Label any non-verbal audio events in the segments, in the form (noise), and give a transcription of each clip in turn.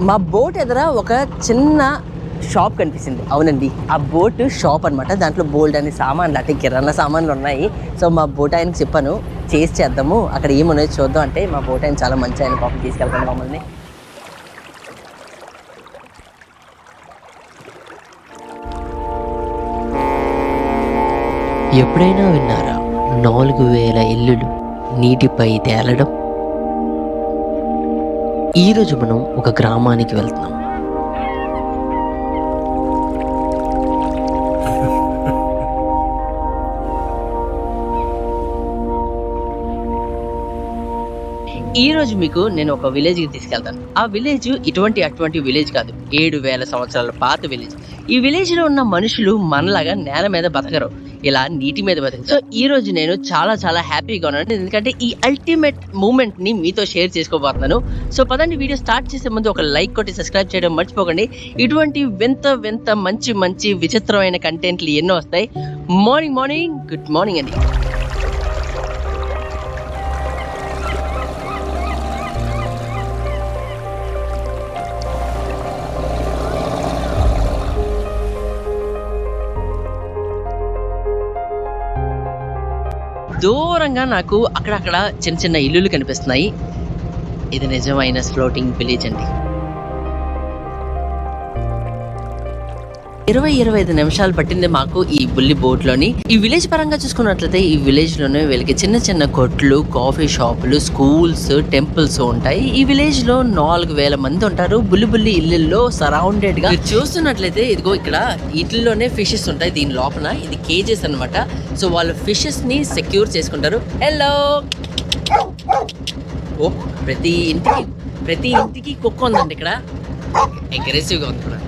మా బోట్ ఎదుర ఒక చిన్న షాప్ కనిపిస్తుంది. అవునండి. ఆ బోట్ షాప్ అన్నమాట. దాంట్లో బోల్డ్ అనే సామాన్లు అంటే కిరాణా సామాన్లు ఉన్నాయి. సో మా బోట్ ఆయనకి చెప్పాను చేసి చేద్దాము. అక్కడ ఏమున్నాయో చూద్దాం. అంటే మా బోట్ ఆయన చాలా మంచి ఆయన పాపం తీసుకెళ్తాను మమ్మల్ని. ఎప్పుడైనా విన్నారా? నాలుగు వేల ఇల్లులు నీటిపై తేలడం? ఈరోజు మనం ఒక గ్రామానికి వెళ్తున్నాం. ఈ రోజు మీకు నేను ఒక విలేజ్కి తీసుకెళ్తాను. ఆ విలేజ్ ఇటువంటి అటువంటి విలేజ్ కాదు. ఏడు వేల సంవత్సరాల పాత విలేజ్. ఈ విలేజ్లో ఉన్న మనుషులు మనలాగా నేల మీద బతకరు. ఇలా నీటి మీద బతుకు సో ఈ రోజు నేను చాలా చాలా హ్యాపీగా ఉన్నాను. ఎందుకంటే ఈ అల్టిమేట్ మూమెంట్ని మీతో షేర్ చేసుకోబోతున్నాను. సో పదండి వీడియో స్టార్ట్ చేసే ముందు ఒక లైక్ కొట్టి సబ్స్క్రైబ్ చేయడం మర్చిపోకండి. ఇటువంటి వింత వింత మంచి మంచి విచిత్రమైన కంటెంట్లు ఎన్నో వస్తాయి. మార్నింగ్ మార్నింగ్ గుడ్ మార్నింగ్ అండి దూరంగా నాకు అక్కడక్కడ చిన్న చిన్న ఇల్లులు కనిపిస్తున్నాయి. ఇది నిజమైన ఫ్లోటింగ్ విలేజ్ అండి. ఇరవై ఇరవై ఐదు నిమిషాలు పట్టింది మాకు ఈ బుల్లి బోట్లోని ఈ విలేజ్ పరంగా చూసుకున్నట్లయితే ఈ విలేజ్లోనే వీళ్ళకి చిన్న చిన్న కొట్లు కాఫీ షాపులు స్కూల్స్ టెంపుల్స్ ఉంటాయి. ఈ విలేజ్లో నాలుగు వేల మంది ఉంటారు. బుల్లి బుల్లి ఇల్లుల్లో సరౌండెడ్గా చూస్తున్నట్లయితే ఇదిగో ఇక్కడ వీటిల్లోనే ఫిషెస్ ఉంటాయి దీని లోపల. ఇది కేజెస్ అన్నమాట. సో వాళ్ళు ఫిషెస్ని సెక్యూర్ చేసుకుంటారు. హలో! ఓ ప్రతి ఇంటికి ప్రతి ఇంటికి కుక్క ఉందండి ఇక్కడ. అగ్రెసివ్గా ఉంది కూడా.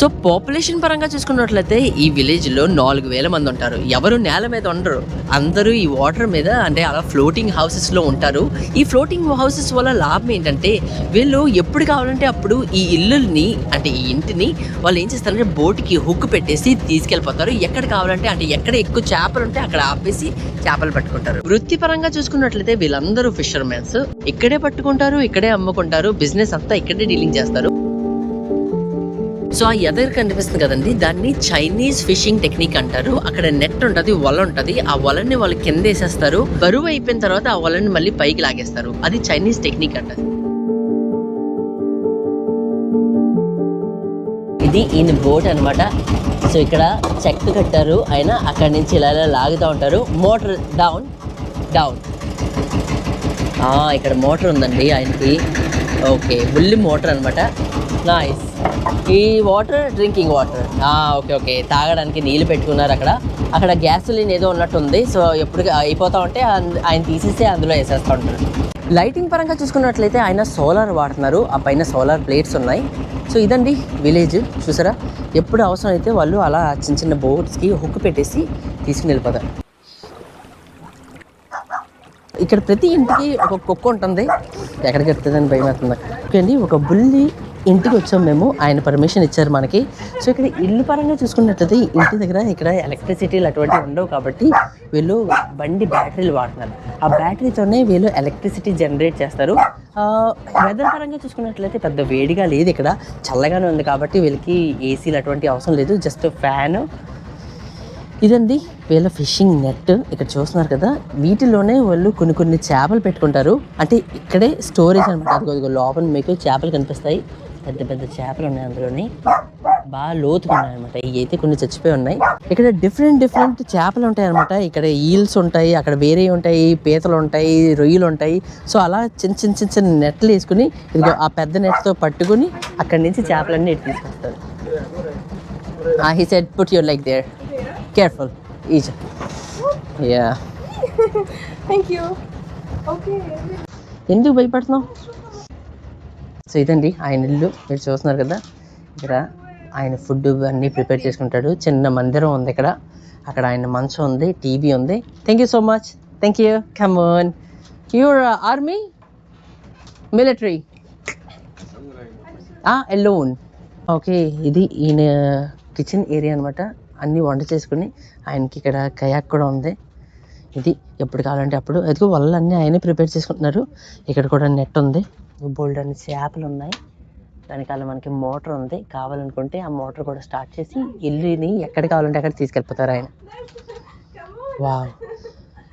సో పాపులేషన్ పరంగా చూసుకున్నట్లయితే ఈ విలేజ్లో నాలుగు వేల మంది ఉంటారు. ఎవరు నేల మీద ఉండరు. అందరూ ఈ వాటర్ మీద అంటే అలా ఫ్లోటింగ్ హౌసెస్లో ఉంటారు. ఈ ఫ్లోటింగ్ హౌసెస్ వల్ల లాభం ఏంటంటే వీళ్ళు ఎప్పుడు కావాలంటే అప్పుడు ఈ ఇల్లుల్ని అంటే ఈ ఇంటిని వాళ్ళు ఏం చేస్తారంటే బోట్కి హుక్ పెట్టేసి తీసుకెళ్ళిపోతారు. ఎక్కడ కావాలంటే అంటే ఎక్కడ ఎక్కువ చేపలు ఉంటే అక్కడ ఆపేసి చేపలు పట్టుకుంటారు. వృత్తిపరంగా చూసుకున్నట్లయితే వీళ్ళందరూ ఫిషర్మెన్స్. ఇక్కడే పట్టుకుంటారు ఇక్కడే అమ్ముకుంటారు. బిజినెస్ అంతా ఇక్కడే డీలింగ్ చేస్తారు. సో ఆ ఎదర్ కనిపిస్తుంది కదండి. దాన్ని చైనీస్ ఫిషింగ్ టెక్నిక్ అంటారు. అక్కడ నెట్ ఉంటది వల ఉంటది. ఆ వలని వాళ్ళు కింద వేసేస్తారు. బరువు అయిపోయిన తర్వాత ఆ వలని మళ్ళీ పైకి లాగేస్తారు. అది చైనీస్ టెక్నిక్ అంటారు ఇది ఈయన బోట్ అన్నమాట. సో ఇక్కడ చెక్ కట్టారు. ఆయన అక్కడి నుంచి ఇలా ఇలా లాగుతూ ఉంటారు. మోటార్ డౌన్ డౌన్ ఇక్కడ మోటార్ ఉందండి ఆయనకి. ఓకే బుల్లి మోటార్ అనమాట నైస్ ఈ water drinking water okay okay తాగడానికి నీళ్ళు పెట్టుకున్నారు అక్కడ. అక్కడ గ్యాసులిన్ ఏదో ఉన్నట్టు ఉంది సో ఎప్పుడు అయిపోతా ఉంటే ఆయన తీసేసి అందులో వేసేస్తూ ఉంటారు. లైటింగ్ పరంగా చూసుకున్నట్లయితే ఆయన సోలార్ వాడుతున్నారు. ఆ పైన సోలార్ ప్లేట్స్ ఉన్నాయి. సో ఇదండి విలేజ్ చూసారా? ఎప్పుడు అవసరం అయితే వాళ్ళు అలా చిన్న చిన్న బోట్స్కి హుక్ పెట్టేసి తీసుకుని వెళ్ళిపోతారు. ఇక్కడ ప్రతి ఇంటికి ఒక కుక్క ఉంటుంది. ఎక్కడికి వెళ్తుందని భయం అవుతుంది ఓకే అండి ఒక బుల్లి ఇంటికి వచ్చాం మేము. ఆయన పర్మిషన్ ఇచ్చారు మనకి. సో ఇక్కడ ఇల్లు పరంగా చూసుకున్నట్లయితే ఇంటి దగ్గర ఇక్కడ ఎలక్ట్రిసిటీలు అటువంటివి ఉండవు కాబట్టి వీళ్ళు బండి బ్యాటరీలు వాడుతున్నారు. ఆ బ్యాటరీతోనే వీళ్ళు ఎలక్ట్రిసిటీ జనరేట్ చేస్తారు. వెదర్ పరంగా చూసుకున్నట్లయితే పెద్ద వేడిగా లేదు ఇక్కడ. చల్లగానే ఉంది కాబట్టి వీళ్ళకి ఏసీలు అటువంటి అవసరం లేదు. జస్ట్ ఫ్యాన్ ఇదండి వీళ్ళ ఫిషింగ్ నెట్ ఇక్కడ చూస్తున్నారు కదా. వీటిలోనే వాళ్ళు కొన్ని కొన్ని చేపలు పెట్టుకుంటారు. అంటే ఇక్కడే స్టోరేజ్ అనమాట అది లోపల మీకు చేపలు కనిపిస్తాయి. పెద్ద పెద్ద చేపలు ఉన్నాయి అందులోని. బాగా లోతుగా ఉన్నాయి అనమాట ఇవి అయితే కొన్ని చచ్చిపోయి ఉన్నాయి. ఇక్కడ డిఫరెంట్ డిఫరెంట్ చేపలు ఉంటాయి అనమాట ఇక్కడ ఈల్స్ ఉంటాయి అక్కడ వేరే ఉంటాయి పీతలు ఉంటాయి రొయ్యలు ఉంటాయి. సో అలా చిన్న చిన్న చిన్న చిన్న నెట్లు వేసుకుని ఇదిగో ఆ పెద్ద నెట్తో పట్టుకుని అక్కడి నుంచి చేపలన్నీ ఎత్తి తీసుకొస్తారు. He said put your like there careful is ya you. Okay. ఎందుకు భయపడుతున్నావు? సో ఇదండి ఆయన ఇల్లు. మీరు చూస్తున్నారు కదా ఇక్కడ ఆయన ఫుడ్ అన్నీ ప్రిపేర్ చేసుకుంటాడు. చిన్న మందిరం ఉంది ఇక్కడ. అక్కడ ఆయన మంచం ఉంది టీవీ ఉంది. Thank you so much thank you come on your army military alone okay ఇది ఈయన కిచెన్ ఏరియా అనమాట అన్నీ వంట చేసుకుని ఆయనకి ఇక్కడ కయాక్ కూడా ఉంది. ఇది ఎప్పుడు కావాలంటే అప్పుడు. అదిగో వలలు అన్నీ ఆయనే ప్రిపేర్ చేసుకుంటున్నారు. ఇక్కడ కూడా నెట్ ఉంది. బోల్డ్ అన్ని చేపలు ఉన్నాయి. వెనకాల మనకి మోటార్ ఉంది. కావాలనుకుంటే ఆ మోటార్ కూడా స్టార్ట్ చేసి ఇల్లుని ఎక్కడ కావాలంటే అక్కడ తీసుకెళ్ళిపోతారు ఆయన. వా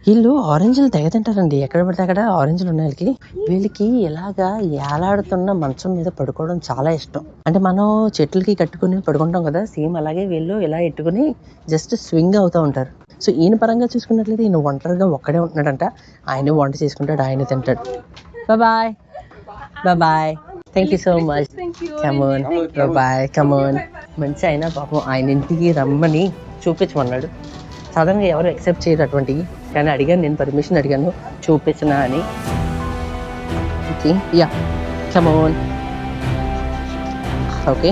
వీళ్ళు ఆరెంజ్లు తెగ తింటారండి ఎక్కడ పడితే అక్కడ ఆరెంజ్లు ఉన్నాయి వీళ్ళకి. వీళ్ళకి ఇలాగా ఏలాడుతున్న మంచం మీద పడుకోవడం చాలా ఇష్టం. అంటే మనం చెట్లకి కట్టుకుని పడుకుంటాం కదా సేమ్ అలాగే వీళ్ళు ఇలా ఎట్టుకుని జస్ట్ స్వింగ్ అవుతూ ఉంటారు. సో ఈయన పరంగా చూసుకున్నట్లయితే ఈయన ఒంటరిగా ఒక్కడే ఉంటున్నాడంట. ఆయన వంట చేసుకుంటాడు ఆయన తింటాడు. Bye bye thank you so much. Come on boy come on మంచి అయినా పాపం ఆయన ఇంటికి రమ్మని చూపించమన్నాడు. సాధారణంగా ఎవరు యాక్సెప్ట్ చేయరు అటువంటివి. కానీ అడిగాను నేను పర్మిషన్ అడిగాను చూపించనా అని. Okay ya come on okay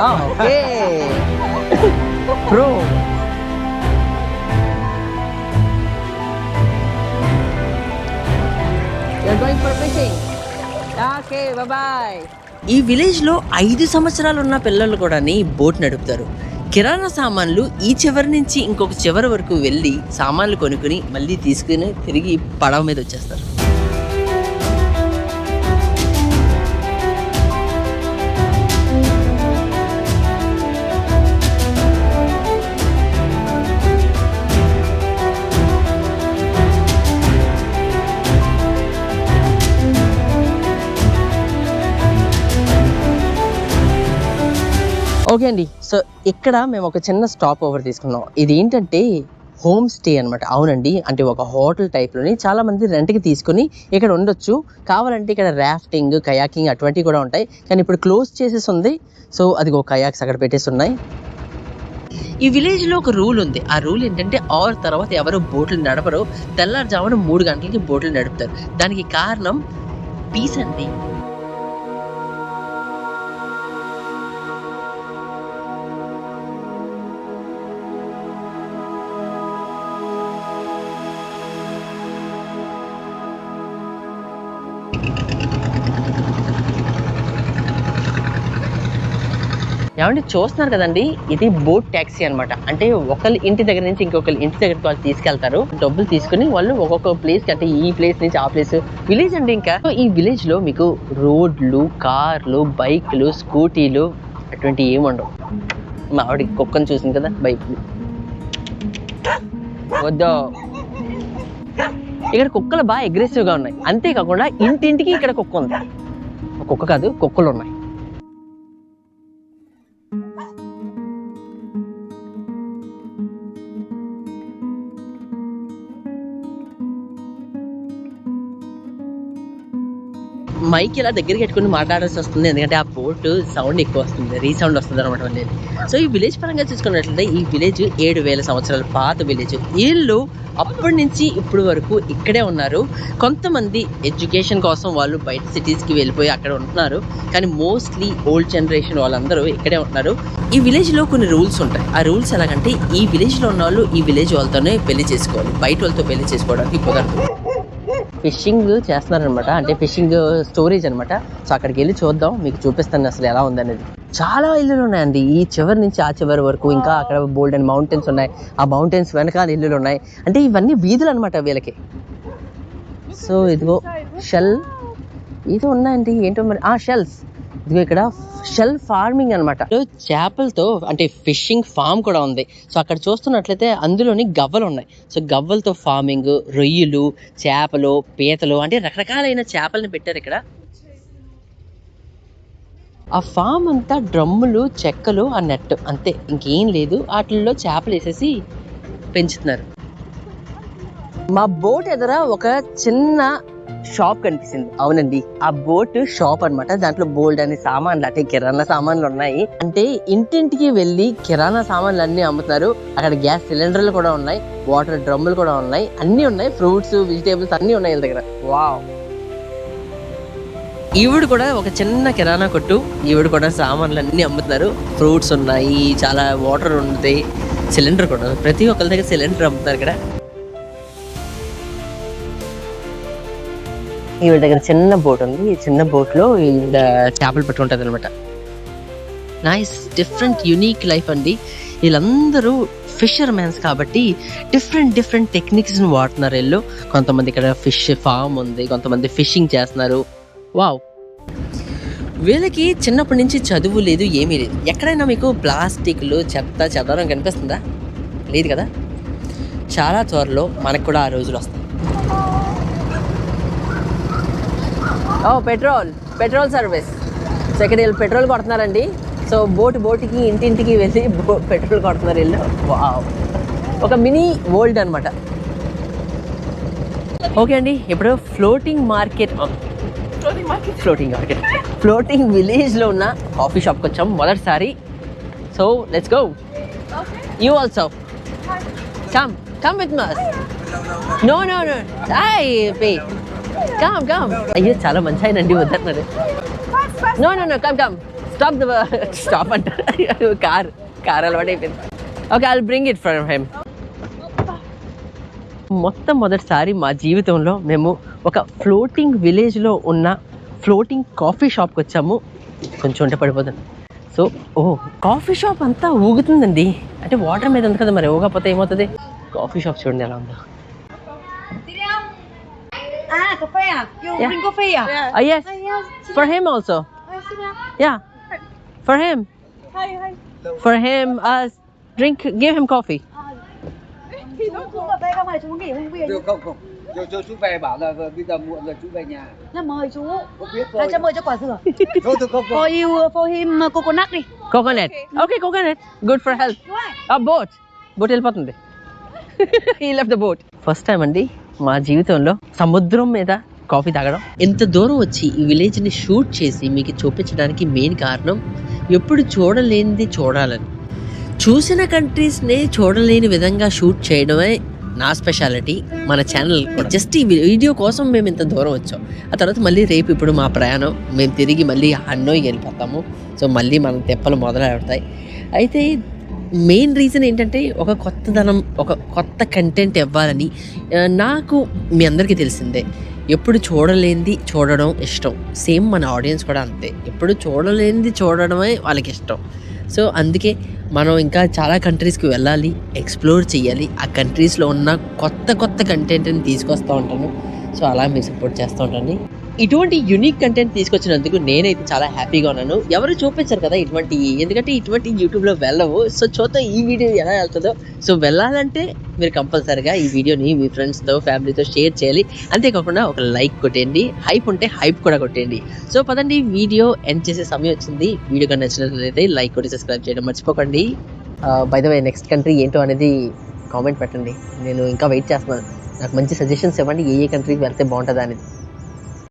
okay bro ఈ విలేజ్లో ఐదు సంవత్సరాలు ఉన్న పిల్లలు కూడా బోట్ నడుపుతారు. కిరాణా సామాన్లు ఈ చివరి నుంచి ఇంకొక చివరి వరకు వెళ్ళి సామాన్లు కొనుక్కుని మళ్ళీ తీసుకుని తిరిగి పడవ మీద వచ్చేస్తారు. ఓకే అండి. సో ఇక్కడ మేము ఒక చిన్న స్టాప్ ఓవర్ తీసుకున్నాం. ఇది ఏంటంటే హోమ్ స్టే అనమాట అవునండి. అంటే ఒక హోటల్ టైప్లోని చాలామంది రెంట్కి తీసుకొని ఇక్కడ ఉండొచ్చు. కావాలంటే ఇక్కడ ర్యాఫ్టింగ్ కయాకింగ్ అటువంటివి కూడా ఉంటాయి. కానీ ఇప్పుడు క్లోజ్ చేసేసి ఉంది. సో అది ఒక కయాక్స్ అక్కడ పెట్టేసి ఉన్నాయి. ఈ విలేజ్లో ఒక రూల్ ఉంది. ఆ రూల్ ఏంటంటే ఆరు తర్వాత ఎవరు బోట్లు నడపరు. తెల్లారుజామున మూడు గంటలకి బోట్లు నడుపుతారు. దానికి కారణం పీస్ అండి. ఏమంటే చూస్తున్నారు కదండి ఇది బోట్ ట్యాక్సీ అన్నమాట. అంటే ఒకరి ఇంటి దగ్గర నుంచి ఇంకొకరి ఇంటి దగ్గరికి వాళ్ళు తీసుకెళ్తారు. డబ్బులు తీసుకుని వాళ్ళు ఒక్కొక్క ప్లేస్ అంటే ఈ ప్లేస్ నుంచి ఆ ప్లేస్ విలేజ్ అండి ఇంకా. ఈ విలేజ్లో మీకు రోడ్లు కార్లు బైక్లు స్కూటీలు అటువంటి ఏమి ఉండవు. మా ఆవిడ కుక్కను చూసింది కదా బైక్. వద్దు. ఇక్కడ కుక్కలు బాగా అగ్రెసివ్గా ఉన్నాయి. అంతేకాకుండా ఇంటింటికి ఇక్కడ కుక్క ఉంది. కుక్క కాదు కుక్కలు ఉన్నాయి. మైక్ ఇలా దగ్గరికి పెట్టుకుని మాట్లాడాల్సి వస్తుంది. ఎందుకంటే ఆ బోట్ సౌండ్ ఎక్కువ వస్తుంది. రీసౌండ్ వస్తుంది అనమాట అనేది. సో ఈ విలేజ్ పరంగా చూసుకున్నట్లయితే ఈ విలేజ్ ఏడు వేల సంవత్సరాల పాత విలేజ్. వీళ్ళు అప్పటి నుంచి ఇప్పుడు వరకు ఇక్కడే ఉన్నారు. కొంతమంది ఎడ్యుకేషన్ కోసం వాళ్ళు బయట సిటీస్కి వెళ్ళిపోయి అక్కడ ఉంటున్నారు. కానీ మోస్ట్లీ ఓల్డ్ జనరేషన్ వాళ్ళందరూ ఇక్కడే ఉంటున్నారు. ఈ విలేజ్లో కొన్ని రూల్స్ ఉంటాయి. ఆ రూల్స్ ఎలాగంటే ఈ విలేజ్లో ఉన్న వాళ్ళు ఈ విలేజ్ వాళ్ళతోనే పెళ్ళి చేసుకోవాలి. బయట వాళ్ళతో పెళ్ళి చేసుకోవడానికి కుదరదు ఫిషింగ్ చేస్తున్నారనమాట అంటే ఫిషింగ్ స్టోరేజ్ అన్నమాట. సో అక్కడికి వెళ్ళి చూద్దాం. మీకు చూపిస్తాను అసలు ఎలా ఉందనేది. చాలా ఇల్లులు ఉన్నాయండి. ఈ చివరి నుంచి ఆ చివరి వరకు ఇంకా అక్కడ బోల్డ్ అండ్ మౌంటైన్స్ ఉన్నాయి. ఆ మౌంటైన్స్ వెనకాల ఇల్లులు ఉన్నాయి. అంటే ఇవన్నీ వీధులు అనమాట వీళ్ళకి. సో ఇదిగో షెల్. ఇది ఉన్నాయండి. ఏంటో మరి? ఆ షెల్స్. ఇదిగో ఇక్కడ షెల్ ఫార్మింగ్ అనమాట చేపలతో అంటే ఫిషింగ్ ఫామ్ కూడా ఉంది. సో అక్కడ చూస్తున్నట్లయితే అందులోని గవ్వలు ఉన్నాయి. సో గవ్వలతో ఫార్మింగ్ రొయ్యలు చేపలు పీతలు అంటే రకరకాలైన చేపలను పెట్టారు ఇక్కడ. ఆ ఫామ్ అంతా డ్రమ్ములు చెక్కలు ఆ నెట్ అంతే. ఇంకేం లేదు. వాటిల్లో చేపలు వేసేసి పెంచుతున్నారు. మా బోట్ ఎదుర ఒక చిన్న షాప్ కనిపిస్తుంది. అవునండి. ఆ బోట్ షాప్ అన్నమాట. దాంట్లో బోల్డ్ అనే సామాన్లు అంటే కిరాణా సామాన్లు ఉన్నాయి. అంటే ఇంటింటికి వెళ్ళి కిరాణా సామాన్లు అన్ని అమ్ముతున్నారు అక్కడ గ్యాస్ సిలిండర్లు కూడా ఉన్నాయి. వాటర్ డ్రమ్ములు కూడా ఉన్నాయి. అన్ని ఉన్నాయి. ఫ్రూట్స్ వెజిటేబుల్స్ అన్ని ఉన్నాయి వీళ్ళ దగ్గర. వావ్! ఈవిడ కూడా ఒక చిన్న కిరాణా కొట్టు. ఈవిడ కూడా సామాన్లు అన్ని అమ్ముతున్నారు ఫ్రూట్స్ ఉన్నాయి. చాలా వాటర్ ఉంటాయి సిలిండర్ కూడా ప్రతి ఒక్కరి దగ్గర సిలిండర్ అమ్ముతారు ఇక్కడ. ఈవిడ దగ్గర చిన్న బోట్ ఉంది. ఈ చిన్న బోట్లో ఈవిడ చేపలు పట్టుకుంటుంది అనమాట నైస్ డిఫరెంట్ యునీక్ లైఫ్ అండి. వీళ్ళందరూ ఫిషర్ మ్యాన్స్ కాబట్టి డిఫరెంట్ డిఫరెంట్ టెక్నిక్స్ని వాడుతున్నారు వీళ్ళు. కొంతమంది ఇక్కడ ఫిష్ ఫామ్ ఉంది. కొంతమంది ఫిషింగ్ చేస్తున్నారు. వావ్ వీళ్ళకి చిన్నప్పటి నుంచి చదువు లేదు ఏమీ లేదు. ఎక్కడైనా మీకు ప్లాస్టిక్లు చెత్త చెదరం కనిపిస్తుందా? లేదు కదా? చాలా త్వరలో మనకు కూడా ఆ రోజులు వస్తాయి. ఓ పెట్రోల్. Petrol service. సో ఇక్కడ వీళ్ళు పెట్రోల్ కొడుతున్నారండి. సో బోట్ బోట్కి ఇంటింటికి వెళ్ళి బో పెట్రోల్ కొడుతున్నారు వీళ్ళు. వావ్. ఒక మినీ వరల్డ్ అనమాట ఓకే అండి ఇప్పుడు floating market. Floating market. Floating విలేజ్లో ఉన్న కాఫీ షాప్కి వచ్చాం మొదటిసారి. So let's go. You also come come with us no no no hi pay come come అయ్యో చాలా మంచి ఆయన అండి వద్దన్నారు. No no no come come stop the stop అంటారు. కార్ కార్ అలవాటు అయిపోయింది okay I bring it from him మొత్తం మొదటిసారి మా జీవితంలో మేము ఒక ఫ్లోటింగ్ విలేజ్లో ఉన్న ఫ్లోటింగ్ కాఫీ షాప్కి వచ్చాము. కొంచెం ఉంటే పడిపోతుంది సో ఓ కాఫీ షాప్ అంతా ఊగుతుందండి. అంటే వాటర్ మీద ఉంది కదా మరి ఊగకపోతే ఏమవుతుంది? కాఫీ షాప్ చూడండి ఎలా ఉందో. À, cà phê à? Vô Yeah. drink coffee à? Yeah. Yes for him also Uh, sit down. Yeah for him Hi, hi. For him drink give him coffee He don't Xuống cà phê không mời chú nghỉ không về Chưa không không. Rồi cho chú về bảo là vừa bây giờ muộn rồi chú về nhà. Là mời chú Có biết Là rồi. cho mời cho quả dừa (laughs) Thôi tôi không For you, for him uh, coconut đi coconut okay coconut good for health Chú ơi ఆ boat boat వెళ్ళిపోతుంది (laughs) ఈ left the boat first time అండి మా జీవితంలో సముద్రం మీద coffee తాగడం. ఎంత దూరం వచ్చి ఈ విలేజ్ని షూట్ చేసి మీకు చూపించడానికి మెయిన్ కారణం ఎప్పుడు చూడలేనిది చూడాలని. చూసిన కంట్రీస్ నే చూడలేని విధంగా షూట్ చేయడమే నా స్పెషాలిటీ మన ఛానల్ జస్ట్ ఈ వీడియో కోసం మేము ఇంత దూరం వచ్చాం. ఆ తర్వాత మళ్ళీ రేపు ఇప్పుడు మా ప్రయాణం. మేము తిరిగి మళ్ళీ అన్నోయ్ వెళ్ళిపోతాము. సో మళ్ళీ మన తెప్పలు మొదలవుతాయి. అయితే మెయిన్ రీజన్ ఏంటంటే ఒక కొత్తదనం ఒక కొత్త కంటెంట్ ఇవ్వాలని నాకు మీ అందరికీ తెలిసిందే. ఎప్పుడు చూడలేనిది చూడడం ఇష్టం. సేమ్ మన ఆడియన్స్ కూడా అంతే. ఎప్పుడు చూడలేనిది చూడడమే వాళ్ళకి ఇష్టం. సో అందుకే మనం ఇంకా చాలా కంట్రీస్కి వెళ్ళాలి ఎక్స్ప్లోర్ చేయాలి ఆ కంట్రీస్లో ఉన్న కొత్త కొత్త కంటెంట్ని తీసుకొస్తూ ఉంటాను. సో అలా మీరు సపోర్ట్ చేస్తూ ఉంటాను ఇటువంటి యునిక్ కంటెంట్ తీసుకొచ్చినందుకు నేనైతే చాలా హ్యాపీగా ఉన్నాను. ఎవరు చూపించారు కదా ఇటువంటి ఎందుకంటే ఇటువంటి యూట్యూబ్లో వెళ్ళవు. సో చూద్దాం ఈ వీడియో ఎలా వెళ్తుందో. సో వెళ్ళాలంటే మీరు కంపల్సరిగా ఈ వీడియోని మీ ఫ్రెండ్స్తో ఫ్యామిలీతో షేర్ చేయాలి. అంతేకాకుండా ఒక లైక్ కొట్టేయండి. హైప్ ఉంటే హైప్ కూడా కొట్టేయండి. సో పదండి వీడియో ఎండ్ చేసే సమయం వచ్చింది. వీడియో కానీ నచ్చినట్లయితే లైక్ కొట్టి సబ్స్క్రైబ్ చేయడం మర్చిపోకండి. By the way next country ఏంటో అనేది కామెంట్ పెట్టండి. నేను ఇంకా వెయిట్ చేస్తున్నాను. నాకు మంచి సజెషన్స్ ఇవ్వండి. ఏ ఏ కంట్రీకి వెళ్తే బాగుంటుంది అనేది.